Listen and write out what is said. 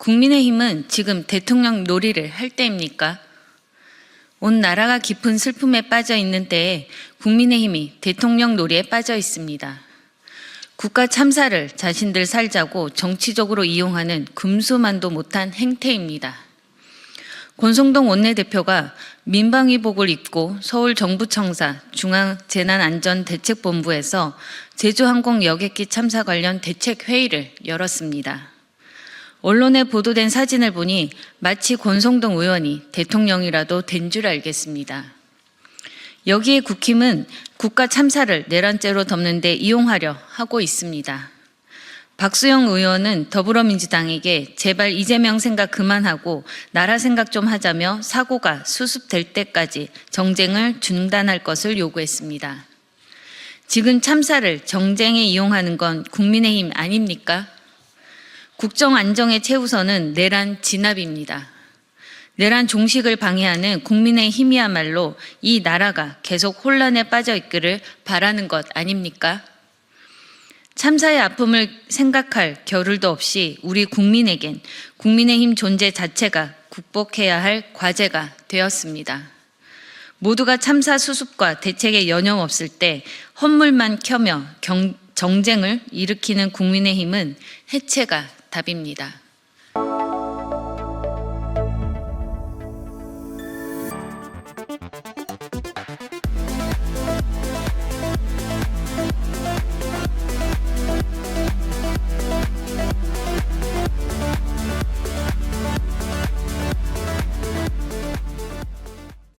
국민의힘은 지금 대통령 놀이를 할 때입니까? 온 나라가 깊은 슬픔에 빠져 있는 때에 국민의힘이 대통령 놀이에 빠져 있습니다. 국가 참사를 자신들 살자고 정치적으로 이용하는 금수만도 못한 행태입니다. 권성동 원내대표가 민방위복을 입고 서울 정부청사 중앙재난안전대책본부에서 제주항공 여객기 참사 관련 대책회의를 열었습니다. 언론에 보도된 사진을 보니 마치 권성동 의원이 대통령이라도 된 줄 알겠습니다. 여기에 국힘은 국가 참사를 내란죄로 덮는 데 이용하려 하고 있습니다. 박수영 의원은 더불어민주당에게 제발 이재명 생각 그만하고 나라 생각 좀 하자며 사고가 수습될 때까지 정쟁을 중단할 것을 요구했습니다. 지금 참사를 정쟁에 이용하는 건 국민의힘 아닙니까? 국정 안정의 최우선은 내란 진압입니다. 내란 종식을 방해하는 국민의 힘이야말로 이 나라가 계속 혼란에 빠져 있기를 바라는 것 아닙니까? 참사의 아픔을 생각할 겨를도 없이 우리 국민에겐 국민의힘 존재 자체가 극복해야 할 과제가 되었습니다. 모두가 참사 수습과 대책에 여념 없을 때 헛물만 켜며 경- 정쟁을 일으키는 국민의힘은 해체가 답입니다.